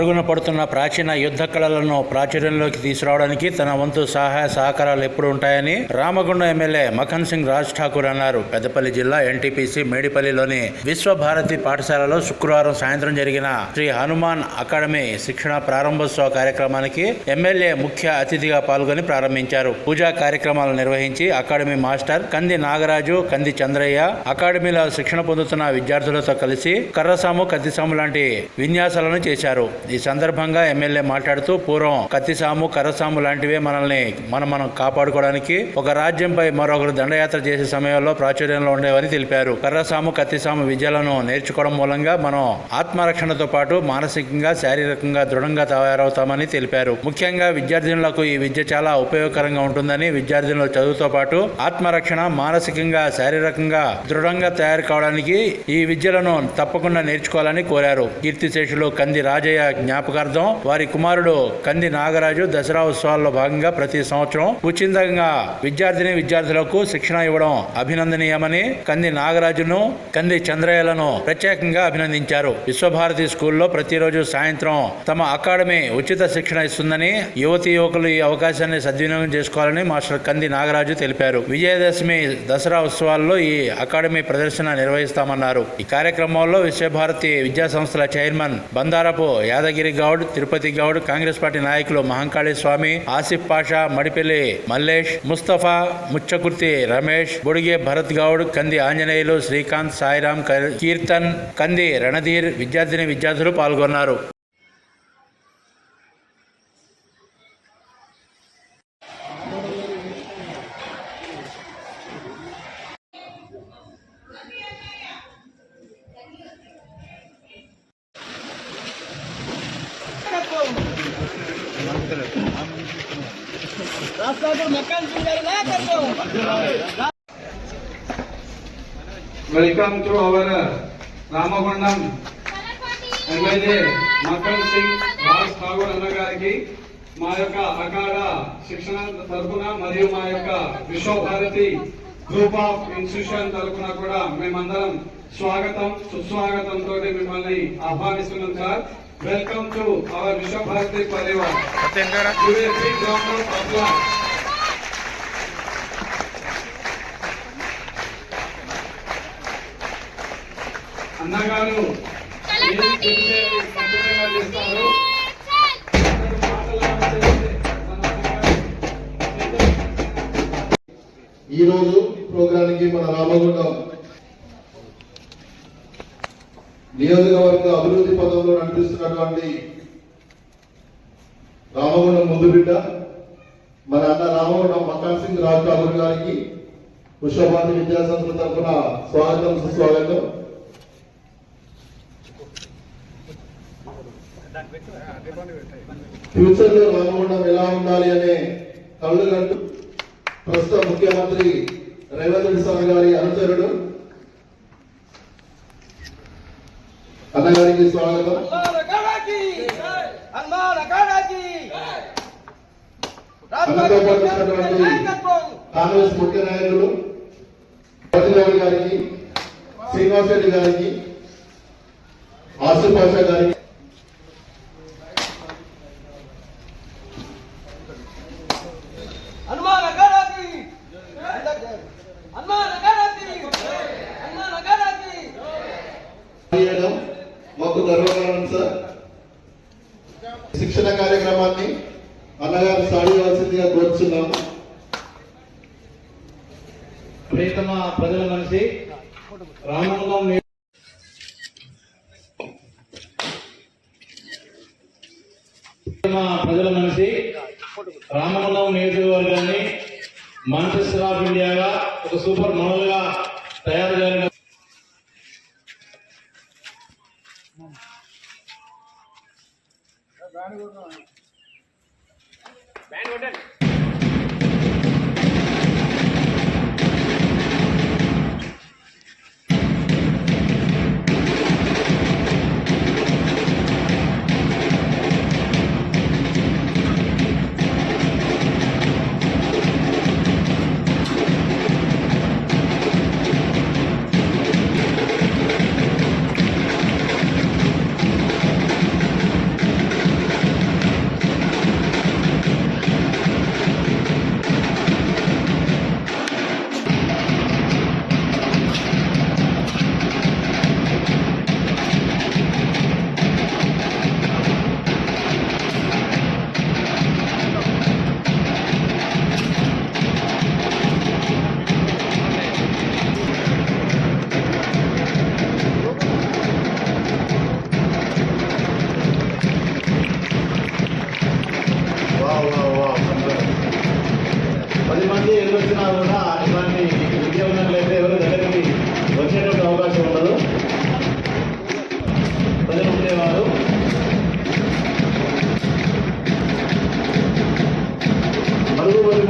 మరుగున పడుతున్న ప్రాచీన యుద్ధ కళలను ప్రాచుర్యంలోకి తీసుకురావడానికి తన వంతు సహాయ సహకారాలు ఎప్పుడు ఉంటాయని రామగుండం ఎమ్మెల్యే మఖన్ సింగ్ రాజ్ ఠాకూర్ అన్నారు. పెద్దపల్లి జిల్లా ఎన్టీపీసీ మేడిపల్లిలోని విశ్వభారతి పాఠశాలలో శుక్రవారం సాయంత్రం జరిగిన శ్రీ హనుమాన్ అకాడమీ శిక్షణ ప్రారంభోత్సవ కార్యక్రమానికి ఎమ్మెల్యే ముఖ్య అతిథిగా పాల్గొని ప్రారంభించారు. పూజా కార్యక్రమాలు నిర్వహించి అకాడమీ మాస్టర్ కంది నాగరాజు కంది చంద్రయ్య అకాడమీలో శిక్షణ పొందుతున్న విద్యార్థులతో కలిసి కర్రసాము కత్తిసాము లాంటి విన్యాసాలను చేశారు. ఈ సందర్భంగా ఎమ్మెల్యే మాట్లాడుతూ పూర్వం కత్తిసాము కర్రసాము లాంటివే మనల్ని మనం మనం కాపాడుకోవడానికి ఒక రాజ్యంపై మరొకరు దండయాత్ర చేసే సమయంలో ప్రాచుర్యంలో ఉండేవని తెలిపారు. కర్రసాము కత్తిసాము విద్యలను నేర్చుకోవడం మూలంగా మనం ఆత్మరక్షణతో పాటు మానసికంగా శారీరకంగా దృఢంగా తయారవుతామని తెలిపారు. ముఖ్యంగా విద్యార్థినులకు ఈ విద్య చాలా ఉపయోగకరంగా ఉంటుందని విద్యార్థినుల చదువుతో పాటు ఆత్మరక్షణ మానసికంగా శారీరకంగా దృఢంగా తయారు కావడానికి ఈ విద్యలను తప్పకుండా నేర్చుకోవాలని కోరారు. కీర్తిశేషులు కంది రాజయ్య జ్ఞాపకార్థం వారి కుమారుడు కంది నాగరాజు దసరా ఉత్సవాల్లో భాగంగా ప్రతి సంవత్సరం ఉచితంగా విద్యార్థిని విద్యార్థులకు శిక్షణ ఇవ్వడం అభినందనీయమని కంది నాగరాజును కంది చంద్రయ్యలను ప్రత్యేకంగా అభినందించారు. విశ్వభారతి స్కూల్లో ప్రతిరోజు సాయంత్రం తమ అకాడమీ ఉచిత శిక్షణ ఇస్తుందని యువతి యువకులు ఈ అవకాశాన్ని సద్వినియోగం చేసుకోవాలని మాస్టర్ కంది నాగరాజు తెలిపారు. విజయదశమి దసరా ఉత్సవాల్లో ఈ అకాడమీ ప్రదర్శన నిర్వహిస్తామన్నారు. ఈ కార్యక్రమంలో విశ్వభారతి విద్యా సంస్థల చైర్మన్ బందారపు యాదగిరి గౌడ్ తిరుపతి గౌడ్ కాంగ్రెస్ పార్టీ నాయకులు మహంకాళి స్వామి ఆసిఫ్ పాషా మడిపల్లి మల్లేష్ ముస్తఫా ముచ్చకుర్తి రమేష్ బుడిగే భరత్ గౌడ్ కంది ఆంజనేయులు శ్రీకాంత్ సాయిరాం కీర్తన్ కంది రణధీర్ విద్యార్థిని విద్యార్థులు పాల్గొన్నారు. Welcome to our Ramagundam MLA Makhan Singh Raj Thakur అన్న గారికి మా యొక్క అకాడ శిక్షణ తరపున మరియు మా యొక్క విశ్వభారతి గ్రూప్ ఆఫ్ ఇన్స్టిట్యూషన్ తరపున కూడా మేమందరం స్వాగతం సుస్వాగతం తోటి మిమ్మల్ని ఆహ్వానిస్తున్నాం sir. Welcome to our Vishwabharati Parivar చేస్తారు ఈ రోజు ప్రోగ్రానికి మన రామగుండం నియోజకవర్గ అభివృద్ధి పదంలో నడిపిస్తున్నటువంటి రామగుండం ముందు బిడ్డ మన అన్న రామగుండం మకాన్ సింగ్ రాజ్ ఠాకూర్ గారికి విశ్వభారతి విద్యా సంస్థ తరఫున స్వాగతం సుస్వాగతం. ఫ్యూచర్లో రామగుండం ఎలా ఉండాలి అనే కళ్ళు కంటూ ప్రస్తుత ముఖ్యమంత్రి రేవంత్ రెడ్డి స్వామి గారి అనుచరుడు అన్నగారికి స్వాగతం. అన్నతో పాటు కాంగ్రెస్ ముఖ్య నాయకులు గారికి శ్రీనివాస్ రెడ్డి గారికి ఆసిఫ్ పాషా గారికి హనుమాన్ అగారాకి హనుమాన్ అగారాకి హనుమాన్ అగారాకి చేయడం మాకు చేస్తున్నాం సార్. శిక్షణ కార్యక్రమాన్ని అన్నగారు సాధించవలసిందిగా కోరుచున్నాము. ప్రియతమ ప్రజల మనిషి రామగుండం ప్రజల మనిషి రామగుండం నియోజకవర్గాన్ని మాంచెస్టర్ ఆఫ్ ఇండియాగా ఒక సూపర్ మోడల్గా తయారు చేయాలని అనుకుంటున్నాను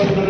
encuentran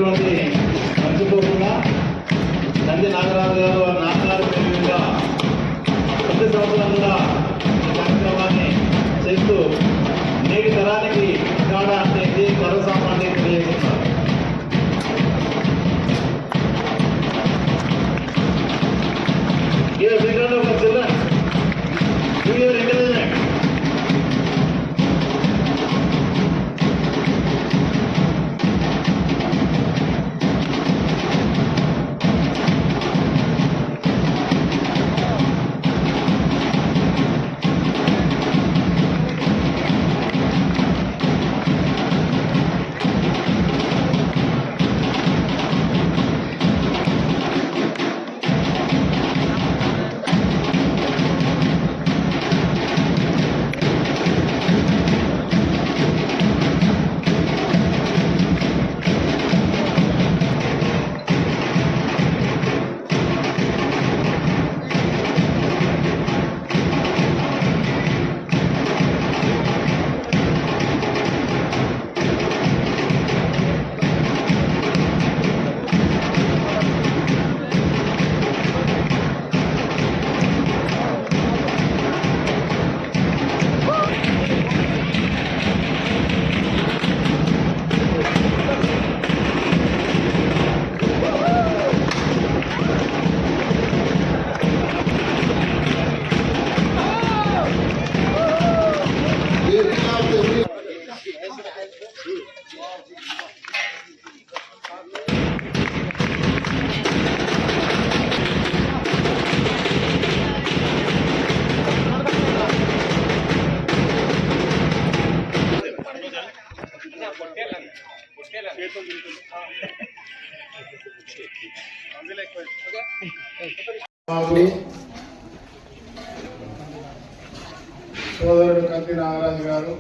గారు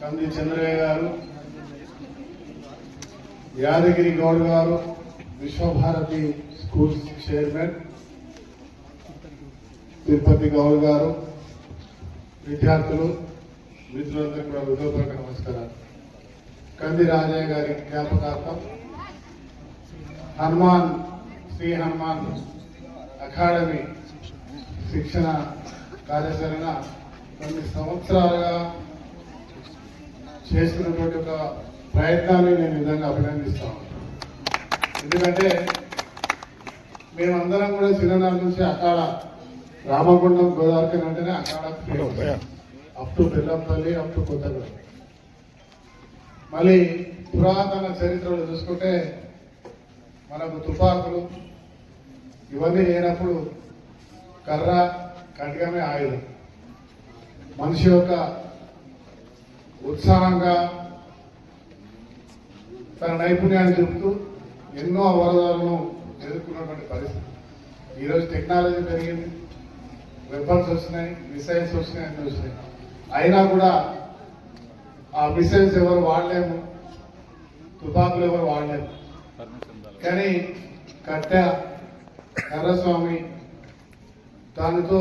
కంది చంద్రయ్య గారు యాదగిరి గౌడ్ గారు విశ్వభారతి స్కూల్స్ చైర్మన్ తిరుపతి గౌడ్ గారు విద్యార్థులు మిత్రులందరూ కూడా హృదయపూర్వక నమస్కారాలు. కంది రాజయ్య గారి జ్ఞాపకార్థం హనుమాన్ శ్రీ హనుమాన్ అకాడమీ శిక్షణ కార్యాచరణ కొన్ని సంవత్సరాలుగా చేస్తున్నటువంటి ఒక ప్రయత్నాన్ని నేను విధంగా అభినందిస్తాను ఎందుకంటే మేమందరం కూడా చిన్ననాటి నుంచి అక్కడ రామగుండం గోదావరి అంటేనే అక్కడ up to Bellampalli up to Kothagudem. మళ్ళీ పురాతన చరిత్రలో చూసుకుంటే మనకు తుపాకులు ఇవన్నీ లేనప్పుడు కర్ర ఖడ్గమే ఆయుధం. మనిషి యొక్క ఉత్సాహంగా తన నైపుణ్యాన్ని చెబుతూ ఎన్నో అవరోధాలను ఎదుర్కొన్నటువంటి పరిస్థితి. ఈరోజు టెక్నాలజీ పెరిగింది. వెపన్స్ వచ్చినాయి మిసైల్స్ వచ్చినాయి అన్నీ వచ్చినాయి అయినా కూడా ఆ మిసైల్స్ ఎవరు వాడలేము తుపాకులు ఎవరు వాడలేము. కానీ కట్ట కర్రస్వామి దానితో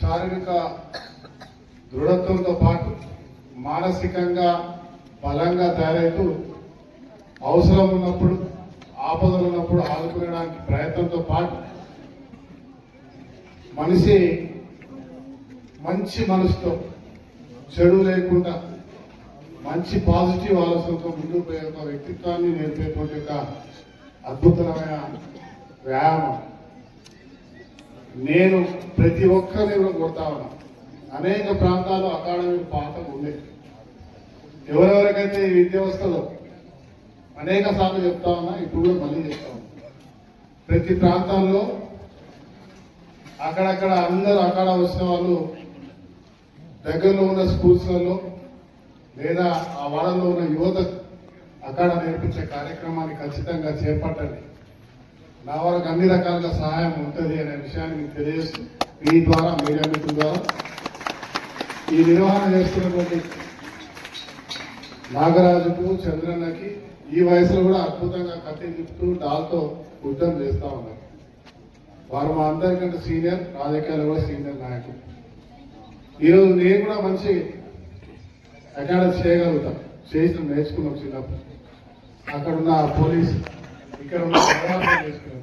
శారీరక దృఢత్వంతో పాటు మానసికంగా బలంగా తయారైతూ అవసరం ఉన్నప్పుడు ఆపదలు ఉన్నప్పుడు ఆదుకునడానికి ప్రయత్నంతో పాటు మనిషి మంచి మనసుతో చెడు లేకుండా మంచి పాజిటివ్ ఆలోచనతో ముందుకు పోయే ఒక వ్యక్తిత్వాన్ని నేర్పేటువంటి ఒక అద్భుతమైన వ్యాయామం. నేను ప్రతి ఒక్కరిని కూడా కొడతా ఉన్నా. అనేక ప్రాంతాల్లో అకాడమిక్ పాఠం ఉంది. ఎవరెవరికైతే ఈ విద్య వస్తుందో అనేక సార్లు చెప్తా ఉన్నా ఇప్పుడు కూడా మళ్ళీ చెప్తా ఉన్నా. ప్రతి ప్రాంతాల్లో అక్కడక్కడ అందరూ అక్కడ వచ్చిన వాళ్ళు దగ్గరలో ఉన్న స్కూల్స్లలో లేదా ఆ వాళ్ళలో ఉన్న యువత అక్కడ నేర్పించే కార్యక్రమాన్ని ఖచ్చితంగా చేపట్టండి. నా వరకు అన్ని రకాలుగా సహాయం ఉంటుంది అనే విషయాన్ని మీకు తెలియజేస్తూ మీ ద్వారా మీడియా మిత్రుల ద్వారా ఈ నిర్వహణ చేస్తున్నటువంటి నాగరాజుకు చంద్రన్నకి ఈ వయసులో కూడా అద్భుతంగా కత్తి తిప్పుతూ డాల్తో యుద్ధం చేస్తూ ఉన్నారు. వారు మా అందరికంటే సీనియర్ రాజకీయాలు కూడా సీనియర్ నాయకులు. ఈరోజు నేను కూడా మంచి అకాడమీ చేయగలుగుతాం చేసిన నేర్చుకున్నాం చిన్నప్పుడు. అక్కడ ఉన్న పోలీస్ ఇక్కడ ఉన్న చేసుకున్నాం